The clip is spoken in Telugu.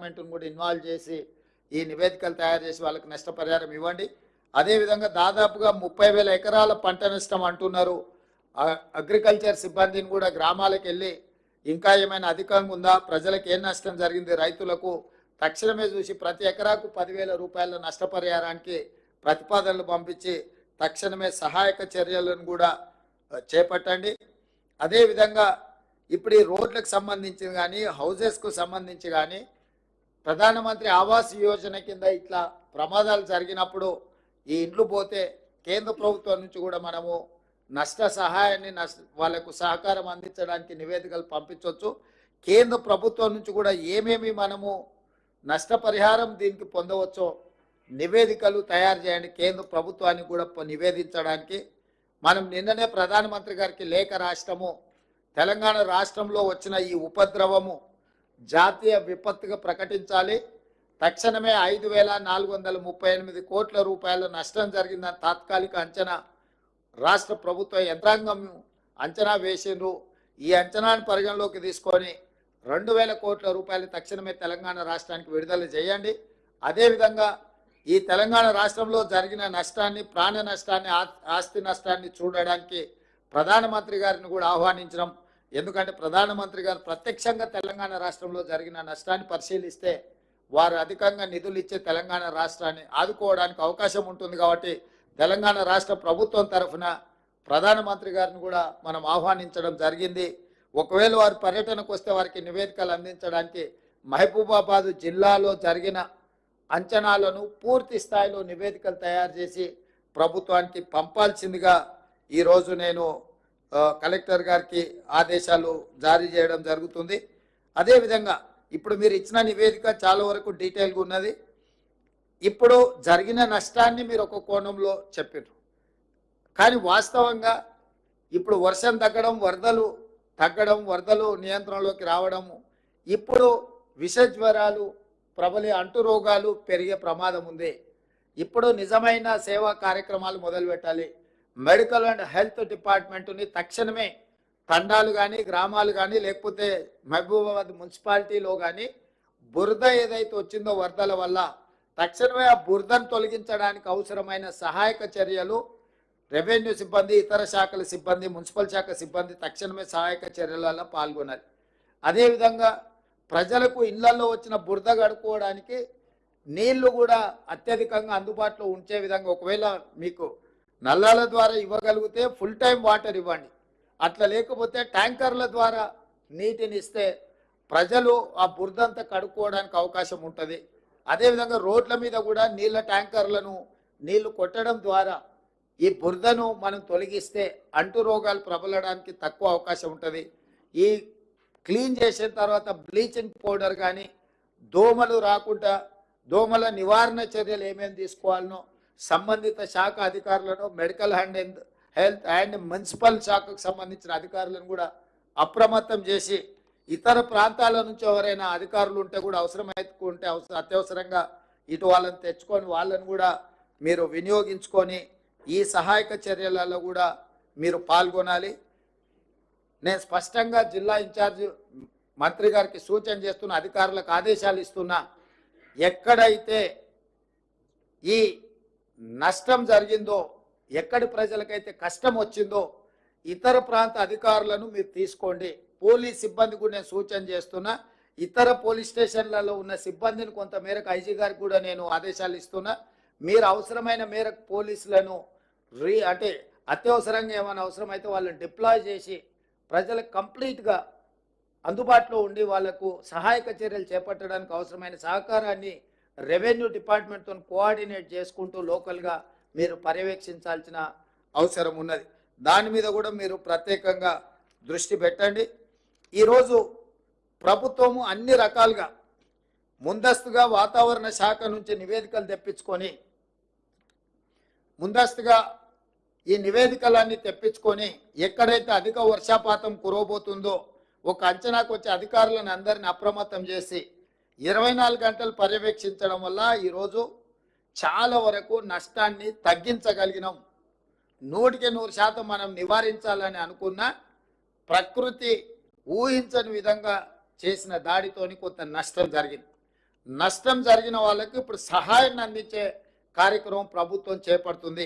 డిపార్ట్మెంట్ను కూడా ఇన్వాల్వ్ చేసి ఈ నివేదికలు తయారు చేసి వాళ్ళకి నష్టపరిహారం ఇవ్వండి. అదేవిధంగా దాదాపుగా ముప్పై వేల ఎకరాల పంట నష్టం అంటున్నారు. అగ్రికల్చర్ సిబ్బందిని కూడా గ్రామాలకు వెళ్ళి ఇంకా ఏమైనా అధికంగా ఉందా? ప్రజలకు ఏం నష్టం జరిగింది? రైతులకు తక్షణమే చూసి ప్రతి ఎకరాకు పదివేల రూపాయల నష్టపరిహారానికి ప్రతిపాదనలు పంపించి తక్షణమే సహాయక చర్యలను కూడా చేపట్టండి. అదేవిధంగా ఇప్పుడు ఈ రోడ్లకు సంబంధించి కానీ హౌజెస్కు సంబంధించి కానీ ప్రధానమంత్రి ఆవాస్ యోజన కింద ఇట్లా ప్రమాదాలు జరిగినప్పుడు ఈ ఇండ్లు పోతే కేంద్ర ప్రభుత్వం నుంచి కూడా మనము నష్ట సహాయాన్ని నష్ట వాళ్ళకు సహకారం అందించడానికి నివేదికలు పంపించవచ్చు. కేంద్ర ప్రభుత్వం నుంచి కూడా ఏమేమి మనము నష్టపరిహారం దీనికి పొందవచ్చో నివేదికలు తయారు చేయండి. కేంద్ర ప్రభుత్వానికి కూడా నివేదించడానికి. మనం నిన్ననే ప్రధానమంత్రి గారికి లేఖ రాష్ట్రము తెలంగాణ రాష్ట్రంలో వచ్చిన ఈ ఉపద్రవము జాతీయ విపత్తుగా ప్రకటించాలి. తక్షణమే ఐదు వేల నాలుగు వందల ముప్పై ఎనిమిది కోట్ల రూపాయల నష్టం జరిగిందని తాత్కాలిక అంచనా. రాష్ట్ర ప్రభుత్వ యంత్రాంగం అంచనా వేసిండ్రు. ఈ అంచనాను పరిగణలోకి తీసుకొని రెండు వేల కోట్ల రూపాయలు తక్షణమే తెలంగాణ రాష్ట్రానికి విడుదల చేయండి. అదేవిధంగా ఈ తెలంగాణ రాష్ట్రంలో జరిగిన నష్టాన్ని ప్రాణ నష్టాన్ని ఆస్తి నష్టాన్ని చూడడానికి ప్రధానమంత్రి గారిని కూడా ఆహ్వానించడం ఎందుకంటే ప్రధానమంత్రి గారు ప్రత్యక్షంగా తెలంగాణ రాష్ట్రంలో జరిగిన నష్టాన్ని పరిశీలిస్తే వారు అధికంగా నిధులు ఇచ్చే తెలంగాణ రాష్ట్రాన్ని ఆదుకోవడానికి అవకాశం ఉంటుంది కాబట్టి తెలంగాణ రాష్ట్ర ప్రభుత్వం తరఫున ప్రధానమంత్రి గారిని కూడా మనం ఆహ్వానించడం జరిగింది. ఒకవేళ వారు పర్యటనకు వస్తే వారికి నివేదికలు అందించడానికి మహబూబాబాద్ జిల్లాలో జరిగిన అంచనాలను పూర్తి స్థాయిలో నివేదికలు తయారు చేసి ప్రభుత్వానికి పంపాల్సిందిగా ఈరోజు నేను కలెక్టర్ గారికి ఆదేశాలు జారీ చేయడం జరుగుతుంది. అదేవిధంగా ఇప్పుడు మీరు ఇచ్చిన నివేదిక చాలా వరకు డీటెయిల్గా ఉన్నది. ఇప్పుడు జరిగిన నష్టాన్ని మీరు ఒక కోణంలో చెప్పారు కానీ వాస్తవంగా ఇప్పుడు వర్షం తగ్గడం వరదలు తగ్గడం వరదలు నియంత్రణలోకి రావడము ఇప్పుడు విష జ్వరాలు ప్రబలి అంటు రోగాలు పెరిగే ప్రమాదం ఉంది. ఇప్పుడు నిజమైన సేవా కార్యక్రమాలు మొదలు పెట్టాలి మెడికల్ అండ్ హెల్త్ డిపార్ట్మెంట్ని తక్షణమే తండాలు కానీ గ్రామాలు కానీ లేకపోతే మహబూబాబాద్ మున్సిపాలిటీలో కానీ బురద ఏదైతే వచ్చిందో వరదల వల్ల తక్షణమే ఆ బురదను తొలగించడానికి అవసరమైన సహాయక చర్యలు రెవెన్యూ సిబ్బంది ఇతర శాఖల సిబ్బంది మున్సిపల్ శాఖ సిబ్బంది తక్షణమే సహాయక చర్యలలో పాల్గొనాలి. అదేవిధంగా ప్రజలకు ఇళ్ళలో వచ్చిన బురద గడుపుకోవడానికి నీళ్ళు కూడా అత్యధికంగా అందుబాటులో ఉంచే విధంగా ఒకవేళ మీకు నల్లాల ద్వారా ఇవ్వగలిగితే ఫుల్ టైం వాటర్ ఇవ్వండి. అట్లా లేకపోతే ట్యాంకర్ల ద్వారా నీటిని ఇస్తే ప్రజలు ఆ బురదంతా కడుక్కోవడానికి అవకాశం ఉంటుంది. అదేవిధంగా రోడ్ల మీద కూడా నీళ్ళ ట్యాంకర్లను నీళ్ళు కొట్టడం ద్వారా ఈ బురదను మనం తొలగిస్తే అంటు రోగాలు ప్రబలడానికి తక్కువ అవకాశం ఉంటుంది. ఈ క్లీన్ చేసిన తర్వాత బ్లీచింగ్ పౌడర్ కానీ దోమలు రాకుండా దోమల నివారణ చర్యలు ఏమేమి తీసుకోవాలనో సంబంధిత శాఖ అధికారులను medical and health and municipal శాఖకు సంబంధించిన అధికారులను కూడా అప్రమత్తం చేసి ఇతర ప్రాంతాల నుంచి ఎవరైనా అధికారులు ఉంటే కూడా అవసరమైతే అవసరం అత్యవసరంగా ఇటు వాళ్ళని తెచ్చుకొని వాళ్ళని కూడా మీరు వినియోగించుకొని ఈ సహాయక చర్యలలో కూడా మీరు పాల్గొనాలి. నేను స్పష్టంగా జిల్లా ఇన్ఛార్జ్ మంత్రి గారికి సూచన చేస్తున్న అధికారులకు ఆదేశాలు ఇస్తున్నా ఎక్కడైతే ఈ నష్టం జరిగిందో ఎక్కడి ప్రజలకైతే కష్టం వచ్చిందో ఇతర ప్రాంత అధికారులను మీరు తీసుకోండి. పోలీస్ సిబ్బంది కూడా నేను సూచన చేస్తున్నా. ఇతర పోలీస్ స్టేషన్లలో ఉన్న సిబ్బందిని కొంత మేరకు ఐజీ గారికి కూడా నేను ఆదేశాలు ఇస్తున్నా. మీరు అవసరమైన మేరకు పోలీసులను రీ అంటే అత్యవసరంగా ఏమైనా అవసరమైతే వాళ్ళని డిప్లాయ్ చేసి ప్రజలకు కంప్లీట్గా అందుబాటులో ఉండి వాళ్ళకు సహాయక చర్యలు చేపట్టడానికి అవసరమైన సహకారాన్ని రెవెన్యూ డిపార్ట్మెంట్తో కోఆర్డినేట్ చేసుకుంటూ లోకల్గా మీరు పర్యవేక్షించాల్సిన అవసరం ఉన్నది. దాని మీద కూడా మీరు ప్రత్యేకంగా దృష్టి పెట్టండి. ఈరోజు ప్రభుత్వము అన్ని రకాలుగా ముందస్తుగా వాతావరణ శాఖ నుంచి నివేదికలు తెప్పించుకొని ముందస్తుగా ఈ నివేదికలన్నీ తెప్పించుకొని ఎక్కడైతే అధిక వర్షాపాతం కురవబోతుందో ఒక అంచనాకు వచ్చే అధికారులను అందరిని అప్రమత్తం చేసి ఇరవై నాలుగు గంటలు పర్యవేక్షించడం వల్ల ఈరోజు చాలా వరకు నష్టాన్ని తగ్గించగలిగినాం. నూటికి నూరు శాతం మనం నివారించాలని అనుకున్న ప్రకృతి ఊహించని విధంగా చేసిన దాడితోని కొంత నష్టం జరిగింది. నష్టం జరిగిన వాళ్ళకి ఇప్పుడు సహాయాన్ని అందించే కార్యక్రమం ప్రభుత్వం చేపడుతుంది.